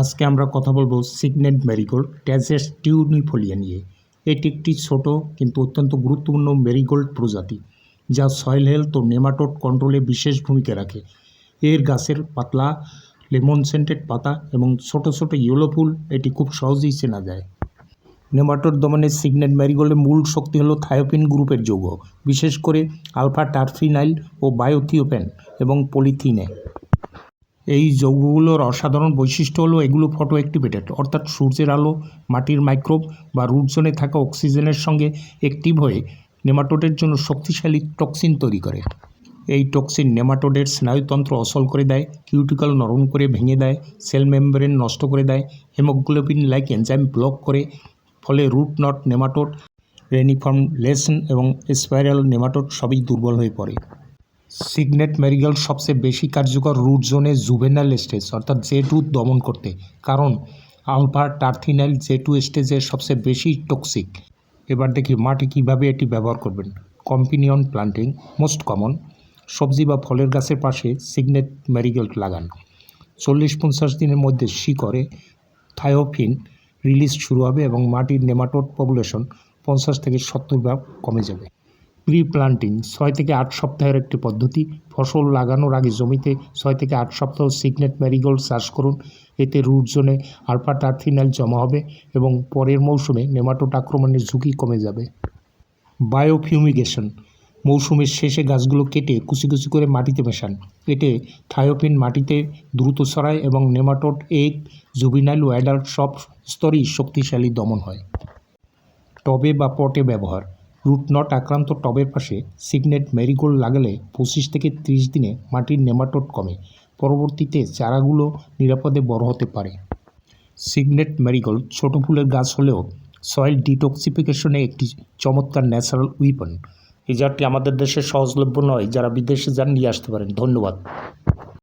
আজকে আমরা কথা বলব সিগনেট ম্যারিগোল্ড ট্যাজেস টিউনিফোলিয়া নিয়ে। এটি একটি ছোট কিন্তু অত্যন্ত গুরুত্বপূর্ণ ম্যারিগোল্ড প্রজাতি, যা সয়েল হেলথ ও নেমাটোড কন্ট্রোলে বিশেষ ভূমিকা রাখে। এর গাছের পাতলা, লেমন সেন্টেড পাতা এবং ছোট ছোট ইয়েলো ফুল এটি খুব সহজেই চেনা যায়। নেমাটোড দমনে সিগনেট ম্যারিগোল্ডের মূল শক্তি হলো থায়োপিন গ্রুপের যৌগ, বিশেষ করে আলফা টার্ফিনাইল ও বায়োথিওপেন এবং পলিথিনে। এই যৌগগুলোর অসাধারণ বৈশিষ্ট্য হলো এগুলো ফটো অ্যাক্টিভেটেড অর্থাৎ সূর্যের আলো, মাটির মাইক্রোব বা রুট জোনে থাকা অক্সিজেনের সঙ্গে অ্যাক্টিভ হয়ে নেমাটোডের জন্য শক্তিশালী টক্সিন তৈরি করে। এই টক্সিন নেমাটোডের স্নায়ুতন্ত্র অসল করে দেয় কিউটিক্যাল নরম করে ভেঙে দেয় সেল মেমব্রেন নষ্ট করে দেয় হেমোগ্লোবিন লাইক এনজাইম ব্লক করে, ফলে root knot nematode reniform lesion এবং স্পাইরাল নেমাটোড সবই দুর্বল হয়ে পড়ে। সিগনেট ম্যারিগাল সবচেয়ে বেশি কার্যকর রুট জোনে জুভেনাল স্টেজ, অর্থাৎ জে টু দমন করতে। কারণ আলফা টার্থিনাইল জে টু স্টেজে সবচেয়ে বেশি টক্সিক এবার দেখি মাটি কীভাবে এটি ব্যবহার করবেন। কম্পিনিয়ন প্লান্টিং মোস্ট কমন সবজি বা ফলের গাছের পাশে সিগনেট ম্যারিগেল্ড লাগান। চল্লিশ পঞ্চাশ দিনের মধ্যে শিকড়ে থায়োফিন রিলিজ শুরু হবে এবং মাটির নেমাটোড পপুলেশন পঞ্চাশ থেকে সত্তর ভাগ কমে যাবে। প্রি প্লান্টিং ছয় থেকে আট সপ্তাহের একটি পদ্ধতি। ফসল লাগানোর আগে জমিতে ছয় থেকে আট সপ্তাহ সিগনেট ম্যারিগোল্ড চাষ করুন। এতে রুট জোনে আলফা টার্থিনাইল জমা হবে এবং পরের মৌসুমে নেমাটোড আক্রমণের ঝুঁকি কমে যাবে। বায়োফিউমিগেশন, মৌসুমের শেষে গাছগুলো কেটে কুচি কুচি করে মাটিতে মেশান। এতে থায়োপিন মাটিতে দ্রুত ছড়ায় এবং নেমাটোড এগ, জুবিনাইল ও অ্যাডাল্ট সব স্তরেই শক্তিশালী দমন হয়। টবে বা পটে ব্যবহার রুট নট আক্রান্ত টবের পাশে সিগনেট ম্যারিগোল্ড লাগালে পঁচিশ থেকে ত্রিশ দিনে মাটির নেমাটোড কমে। পরবর্তীতে চারাগুলো নিরাপদে বড় হতে পারে। সিগনেট ম্যারিগোল্ড ছোট ফুলের গাছ হলেও সয়েল ডিটক্সিফিকেশনে একটি চমৎকার ন্যাচারাল উইপন। এই জাতটি আমাদের দেশে সহজলভ্য নয়, যারা বিদেশে যান নিয়ে আসতে পারেন। ধন্যবাদ।